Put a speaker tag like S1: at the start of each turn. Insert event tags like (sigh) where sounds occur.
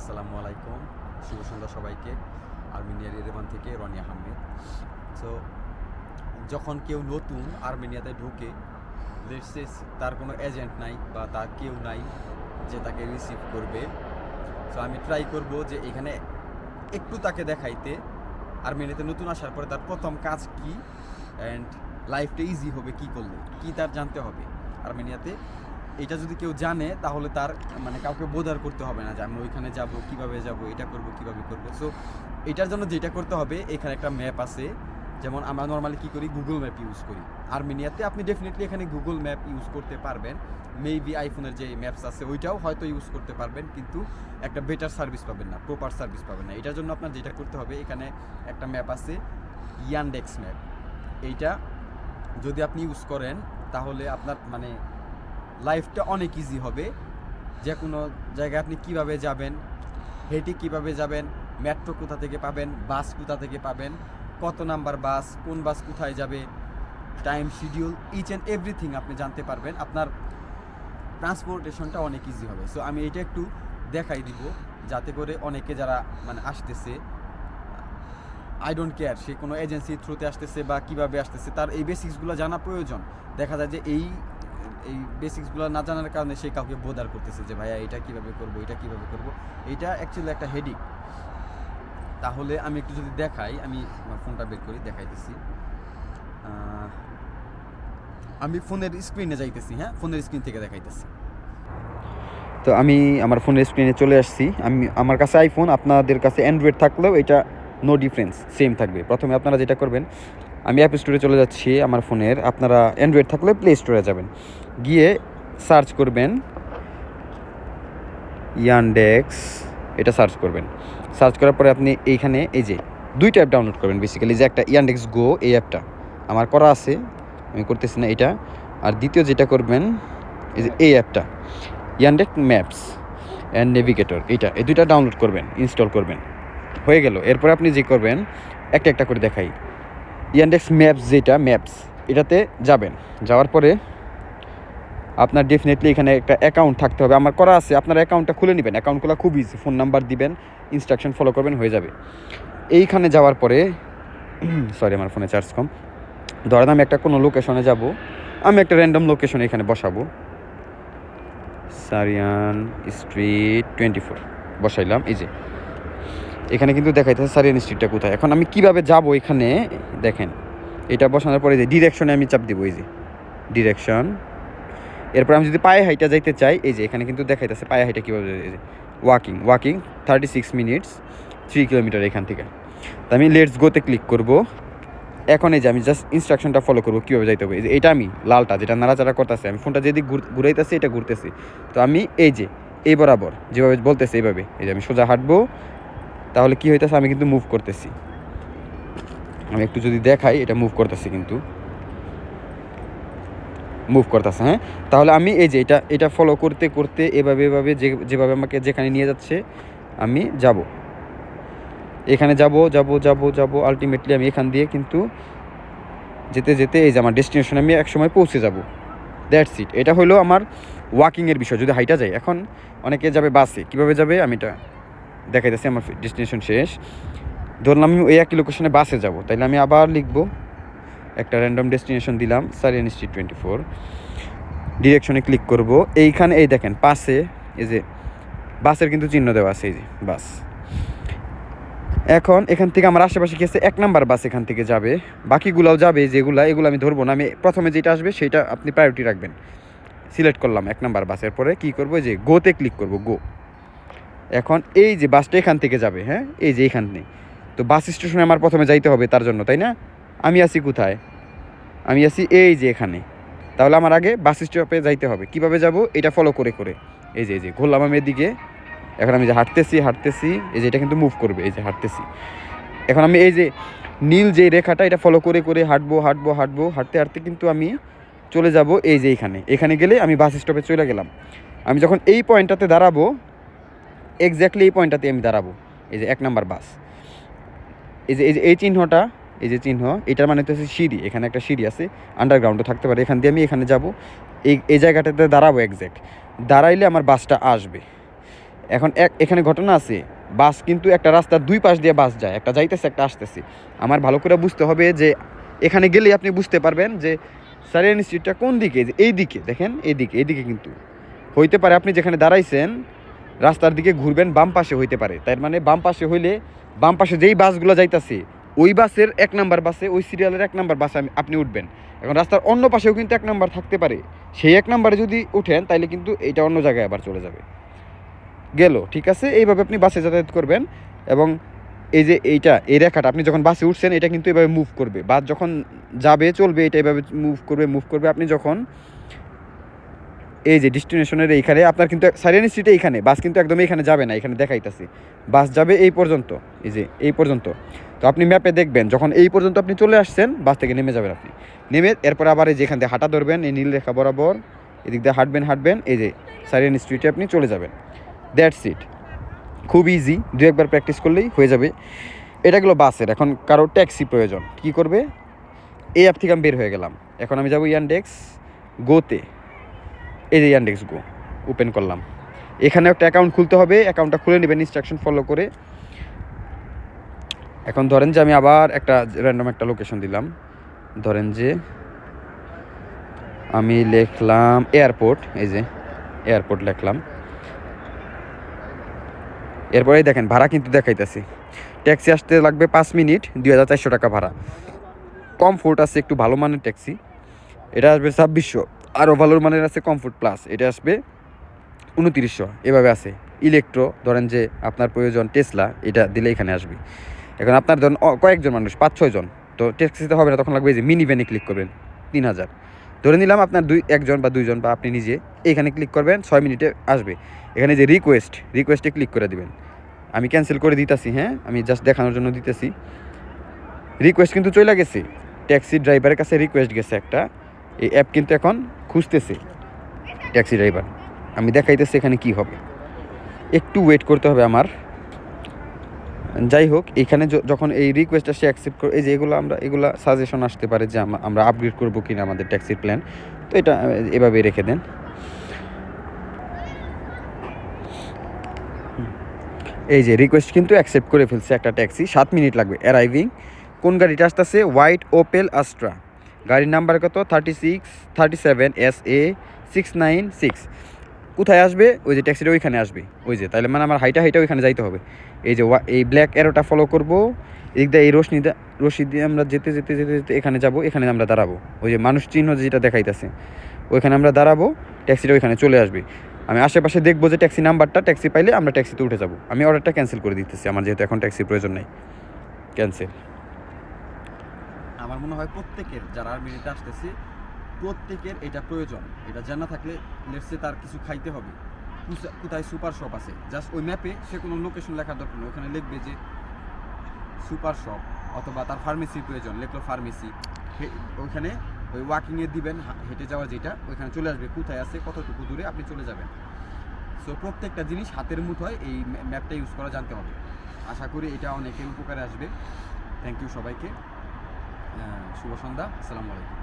S1: আসসালামু আলাইকুম। শুভ সন্ধ্যা সবাইকে। আর্মেনিয়ার এরেবান থেকে রনি আহমেদ। সো যখন কেউ নতুন আর্মেনিয়াতে ঢুকে say তার কোনো এজেন্ট নাই বা তার কেউ নাই যে তাকে রিসিভ করবে সো আমি ট্রাই করব যে এখানে একটু তাকে দেখাইতে। আর্মেনিয়াতে নতুন আসার পরে তার প্রথম কাজ কি? অ্যান্ড লাইফটা ইজি হবে, কি করলে? কি তার জানতে হবে? আর্মেনিয়াতে এটা যদি কেউ জানে, তাহলে তার মানে কাউকে বোধার করতে হবে না যে আমি ওইখানে যাব, কীভাবে যাব, এটা করব, কীভাবে করব। সো এটার জন্য যেটা করতে হবে, এখানে একটা ম্যাপ আছে। যেমন আমরা নর্মালি কী করি? গুগল ম্যাপ ইউজ করি। আর্মেনিয়াতে আপনি ডেফিনেটলি এখানে গুগল ম্যাপ ইউজ করতে পারবেন। মেবি আইফোনের যে ম্যাপস আছে, ওইটাও হয়তো ইউজ করতে পারবেন, কিন্তু একটা বেটার সার্ভিস পাবেন না প্রপার সার্ভিস পাবেন না। এটার জন্য আপনার যেটা করতে হবে, এখানে একটা ম্যাপ আছে ইয়ানডেক্স ম্যাপ এইটা যদি আপনি ইউজ করেন, তাহলে আপনার মানে লাইফটা অনেক ইজি হবে। যে কোনো জায়গায় আপনি কীভাবে যাবেন, হেঁটে কীভাবে যাবেন মেট্রো কোথা থেকে পাবেন বাস কোথা থেকে পাবেন, কত নাম্বার বাস কোন বাস কোথায় যাবে time schedule each and everything আপনি জানতে পারবেন। আপনার ট্রান্সপোর্টেশনটা অনেক ইজি হবে। সো আমি এটা একটু দেখাই দিব, যাতে করে অনেকে যারা মানে আসতেছে আই ডোন্ট কেয়ার সে কোনো এজেন্সির থ্রুতে আসতেছে বা কীভাবে আসতেছে, তার এই বেসিক্সগুলো জানা প্রয়োজন। দেখা যায় যে এই এই বেসিক্সগুলো না জানার কারণে সে কাউকে বোধার করতেছে যে, ভাইয়া, এটা কীভাবে করব, এটা কীভাবে করব? এটা অ্যাকচুয়ালি একটা হেডিক তাহলে আমি একটু যদি দেখাই, আমি আমার ফোনটা বের করি, দেখাইতেছি। আমি ফোনের স্ক্রিনে যাইতেছি হ্যাঁ? ফোনের স্ক্রিন থেকে দেখাইতেছি। তো আমি আমার ফোনের স্ক্রিনে চলে আসছি। আমি, আমার কাছে আইফোন আপনাদের কাছে অ্যান্ড্রয়েড থাকলেও এটা নো ডিফারেন্স সেম থাকবে। প্রথমে আপনারা যেটা করবেন আমি অ্যাপ স্টোরে চলে যাচ্ছি আমার ফোনের। আপনারা অ্যান্ড্রয়েড থাকলে প্লে স্টোরে যাবেন। গিয়ে সার্চ করবেন ইয়ানডেক্স এটা সার্চ করবেন। সার্চ করার পরে আপনি এইখানে এই যে দুইটা অ্যাপ ডাউনলোড করবেন বেসিক্যালি যে একটা ইয়ানডেক্স গো এই অ্যাপটা আমার করা আছে, আমি করতেছি না এটা। আর দ্বিতীয় যেটা করবেন, এই যে এই অ্যাপটা ইয়ানডেক্স ম্যাপস অ্যান্ড নেভিগেটর এটা এই দুইটা ডাউনলোড করবেন ইনস্টল করবেন। হয়ে গেল। এরপরে আপনি যে করবেন, একটা একটা করে দেখাই। ইয়ানডেক্স ম্যাপস যেটা ম্যাপস এটাতে যাবেন। যাওয়ার পরে আপনার ডেফিনেটলি এখানে একটা অ্যাকাউন্ট থাকতে হবে। আমার করা আছে, আপনার অ্যাকাউন্টটা খুলে নেবেন। অ্যাকাউন্ট খোলা খুব ইজি ফোন নাম্বার দিবেন ইনস্ট্রাকশন ফলো করবেন, হয়ে যাবে। এইখানে যাওয়ার পরে (clears throat) সরি আমার ফোনে চার্জ কম। ধরেন আমি একটা কোনো লোকেশনে যাব, আমি একটা র্যান্ডম লোকেশনে এখানে বসাবো। সারিয়ান স্ট্রিট টোয়েন্টি ফোর বসাইলাম, এই যে। এখানে কিন্তু দেখাইতেছে সারিয়ান স্ট্রিটটা কোথায়। এখন আমি কীভাবে যাব এখানে, দেখেন, এটা বসানোর পরে যে ডিরেকশনে আমি চাপ দিব, এই যে ডিরেকশন এরপর আমি যদি পায়ে হাইটা যাইতে চাই, এই যে, এখানে কিন্তু দেখাইতেছে পায়ে হাইটা কীভাবে এই যে walking walking thirty six minutes three kilometre এখান থেকে। তা আমি লেটস গোতে ক্লিক করব। এখন এই যে আমি জাস্ট ইনস্ট্রাকশনটা ফলো করব, কীভাবে যাইতে হবে, এই যে, এটা আমি, লালটা, যেটা নাড়াচাড়া করতেছে, আমি ফোনটা যেদিক ঘুর- ঘুরাইতেছি, এটা ঘুরতেছি। তো আমি এই যে, এই বরাবর, যেভাবে বলতেছে, এইভাবে, এই যে আমি সোজা হাঁটবো তাহলে কি হইতেছে? আমি কিন্তু মুভ করতেছি। আমি একটু যদি দেখাই, এটা মুভ করতেছি কিন্তু। মুভ করতেছে হ্যাঁ? তাহলে আমি এই যে এটা এটা ফলো করতে করতে, এভাবে এভাবে, যে, যেভাবে আমাকে যেখানে নিয়ে যাচ্ছে, আমি যাব। এখানে যাব যাব যাব যাব আলটিমেটলি আমি এখান দিয়ে কিন্তু যেতে যেতে এই যে আমার ডেস্টিনেশনে আমি এক সময় পৌঁছে যাব। দ্যাটস ইট এটা হলো আমার ওয়াকিংয়ের বিষয়, যদি হাইটা যায়। এখন অনেকে যাবে বাসে, কীভাবে যাবে? আমি এটা দেখাইতেছি, আমার ডেস্টিনেশন শেষ। ধরলাম আমি ওই একই লোকেশনে বাসে যাব, তাইলে আমি আবার লিখব, একটা র্যান্ডম ডেস্টিনেশন দিলাম সারিয়ান স্ট্রিট টোয়েন্টি ফোর ডিরেকশনে ক্লিক করব, এইখানে, এই দেখেন, পাশে, এই যে বাসের কিন্তু চিহ্ন দেওয়া আছে, এই যে বাস এখন এখান থেকে আমার আশেপাশে কি আছে? এক নাম্বার বাস এখান থেকে যাবে। বাকিগুলোও যাবে, যেগুলা, এগুলো আমি ধরবো না, আমি প্রথমে যেটা আসবে, সেটা আপনি প্রায়োরিটি রাখবেন। সিলেক্ট করলাম এক নাম্বার বাসের পরে কি করব? যে গোতে ক্লিক করব গো এখন এই যে বাসটা এখান থেকে যাবে হ্যাঁ? এই যে এইখান থেকে। তো বাস স্টেশনে আমার প্রথমে যাইতে হবে তার জন্য, তাই না? আমি আছি কোথায়? আমি আছি এই যে এখানে। তাহলে আমার আগে বাস স্টপে যাইতে হবে। কীভাবে যাব? এটা ফলো করে করে। এই যে এই যে, ঘুরলাম আমি এদিকে। এখন আমি যে হাঁটতেছি হাঁটতেছি, এই যে এটা কিন্তু মুভ করবে, এই যে হাঁটতেছি। এখন আমি এই যে নীল যে রেখাটা, এটা ফলো করে করে হাঁটবো হাঁটবো হাঁটবো, হাঁটতে হাঁটতে কিন্তু আমি চলে যাব এই যে এইখানে এখানে গেলে আমি বাস স্টপে চলে গেলাম। আমি যখন এই পয়েন্টটাতে দাঁড়াবো এক্স্যাক্টলি এই পয়েন্টটাতে আমি দাঁড়াবো। এই যে এক নাম্বার বাস এই যে এই যে, এই চিহ্নটা, এই যে চিহ্ন, এটার মানে হচ্ছে সিঁড়ি। এখানে একটা সিঁড়ি আছে আন্ডারগ্রাউন্ডও থাকতে পারে। এখান দিয়ে আমি এখানে যাব। এই এই জায়গাটাতে দাঁড়াবো এক্স্যাক্ট দাঁড়াইলে আমার বাসটা আসবে।
S2: এখন এক, এখানে ঘটনা আছে বাস কিন্তু একটা রাস্তার দুই পাশ দিয়ে বাস যায়। একটা যাইতেছে, একটা আসতেছে। আমার ভালো করে বুঝতে হবে যে, এখানে গেলেই আপনি বুঝতে পারবেন যে সারিয়ান স্ট্রিটটা কোন দিকে? এই দিকে, দেখেন, এই দিকে এই দিকে কিন্তু। হইতে পারে আপনি যেখানে দাঁড়াইছেন রাস্তার দিকে ঘুরবেন, বাম পাশে হইতে পারে। তার মানে বাম পাশে হইলে, বাম পাশে যেই বাসগুলো যাইতাছে, ওই বাসের এক নাম্বার বাসে, ওই সিরিয়ালের এক নাম্বার বাসে আপনি উঠবেন। এখন রাস্তার অন্য পাশেও কিন্তু এক নাম্বার থাকতে পারে। সেই এক নাম্বারে যদি উঠেন, তাইলে কিন্তু এটা অন্য জায়গায় আবার চলে যাবে। গেল, ঠিক আছে? এইভাবে আপনি বাসে যাতায়াত করবেন এবং এই যে এইটা, এই রেখাটা, আপনি যখন বাসে উঠছেন, এটা কিন্তু এভাবে মুভ করবে। বাস যখন যাবে, চলবে, এটা এভাবে মুভ করবে মুভ করবে। আপনি যখন এই যে ডেস্টিনেশনের এইখানে, আপনার কিন্তু সারিয়ানি স্ট্রিটে এইখানে বাস কিন্তু একদম এইখানে যাবে না, এখানে দেখাইতেছি। বাস যাবে এই পর্যন্ত, এই যে এই পর্যন্ত। তো আপনি ম্যাপে দেখবেন, যখন এই পর্যন্ত আপনি চলে আসছেন বাস থেকে নেমে যাবেন আপনি। নেমে এরপর আবার এই যে এখান দিয়ে হাঁটা ধরবেন, এই নীল রেখা বরাবর, এদিক দিয়ে হাঁটবেন হাঁটবেন, এই যে সারিয়ানি স্ট্রিটে আপনি চলে যাবেন। দ্যাটস ইট খুব ইজি দু একবার প্র্যাকটিস করলেই হয়ে যাবে। এটা গেলো বাসের, এখন কারও ট্যাক্সি প্রয়োজন। কি করবে? এই অ্যাপ থেকে আমি বের হয়ে গেলাম। এখন আমি যাব ইয়ানডেক্স গোতে এই যে ইয়ানডেক্স গো ওপেন করলাম। এখানে একটা অ্যাকাউন্ট খুলতে হবে অ্যাকাউন্টটা খুলে নেবেন ইনস্ট্রাকশন ফলো করে। এখন ধরেন যে আমি আবার একটা র্যান্ডম একটা লোকেশন দিলাম। ধরেন যে আমি লিখলাম এয়ারপোর্ট এই যে এয়ারপোর্ট লিখলাম। এরপরে দেখেন, ভাড়া কিন্তু দেখাইতেছি। ট্যাক্সি আসতে লাগবে পাঁচ মিনিট, দুই হাজার চারশো টাকা ভাড়া। কমফোর্ট আছে, একটু ভালো মানের ট্যাক্সি এটা আসবে ছাব্বিশশো। আরও ভালো মানের আছে কমফোর্ট প্লাস এটা আসবে উনতিরিশশো, এভাবে আছে। ইলেকট্রো ধরেন যে আপনার প্রয়োজন টেসলা এটা দিলে এখানে আসবে। এখন আপনার ধরুন কয়েকজন মানুষ, পাঁচ ছয়জন তো ট্যাক্সিতে হবে না, তখন লাগবে যে মিনি ভ্যানে ক্লিক করবেন, তিন হাজার। ধরে নিলাম আপনার দুই, একজন বা দুইজন বা আপনি নিজে এইখানে ক্লিক করবেন, ছয় মিনিটে আসবে। এখানে যে রিকোয়েস্ট রিকোয়েস্টে ক্লিক করে দিবেন। আমি ক্যান্সেল করে দিতেছি হ্যাঁ? আমি জাস্ট দেখানোর জন্য দিতেছি। রিকোয়েস্ট কিন্তু চলে গেছে। ট্যাক্সি ড্রাইভারের কাছে রিকোয়েস্ট গেছে একটা। এই অ্যাপ কিন্তু এখন খুঁজতেছে ট্যাক্সি ড্রাইভার। আমি দেখাইতেছি এখানে কি হবে। একটু ওয়েট করতে হবে আমার। যাই হোক, এখানে যখন এই রিকোয়েস্টটা সে অ্যাকসেপ্ট করে এই যে এগুলো আমরা এগুলো সাজেশন আসতে পারে যে আমরা আপগ্রেড করব কিনা আমাদের ট্যাক্সির প্ল্যান তো এটা এভাবে রেখে দেন। এই যে রিকোয়েস্ট কিন্তু অ্যাকসেপ্ট করে ফেলছে একটা ট্যাক্সি, সাত মিনিট লাগবে অ্যারাইভিং কোন গাড়িটা আসতেছে? হোয়াইট ওপেল আস্ট্রা গাড়ির নাম্বার কত? Thirty six thirty seven S A six nine six কোথায় আসবে? ওই যে ট্যাক্সিটা ওইখানে আসবে। ওই যে তাহলে মানে আমার হাইটা হাইটা ওইখানে যাইতে হবে। এই যে এই ব্ল্যাক অ্যারোটা ফলো করব। এদিক দিয়ে এই রশ্মি দা- রশি দিয়ে আমরা যেতে যেতে যেতে যেতে এখানে যাব, এখানে আমরা দাঁড়াবো। ওই যে মানুষ চিহ্ন যেটা দেখাইতেছে, ওইখানে আমরা দাঁড়াবো ট্যাক্সিটা ওইখানে চলে আসবে। আমি আশেপাশে দেখব যে ট্যাক্সি নাম্বারটা ট্যাক্সি পাইলে আমরা ট্যাক্সিতে উঠে যাব। আমি অর্ডারটা ক্যান্সেল করে দিতেছি, আমার যেহেতু এখন ট্যাক্সির প্রয়োজন নেই। ক্যান্সেল
S1: আমার মনে হয় প্রত্যেকের, যারা আর্মিনিতে আসতেছে, প্রত্যেকের এটা প্রয়োজন। এটা জানা থাকলে লেটসে তার কিছু খাইতে হবে। কোথায় সুপার শপ আছে? জাস্ট ওই ম্যাপে সে কোনো লোকেশন লেখার দরকার নেই। ওখানে লিখবে যে সুপার শপ অথবা তার ফার্মেসির প্রয়োজন, লেখলো ফার্মেসি ওইখানে ওই ওয়াকিংয়ে দিবেন হেঁটে যাওয়া যেটা, ওইখানে চলে আসবে। কোথায় আছে, কতটুকু দূরে আপনি চলে যাবেন। সো প্রত্যেকটা জিনিস হাতের মুঠোয় এই ম্যাপটা ইউজ করা জানতে হবে। আশা করি এটা অনেকের উপকারে আসবে। থ্যাংক ইউ সবাইকে। শুভ সন্ধ্যা আসসালামু আলাইকুম।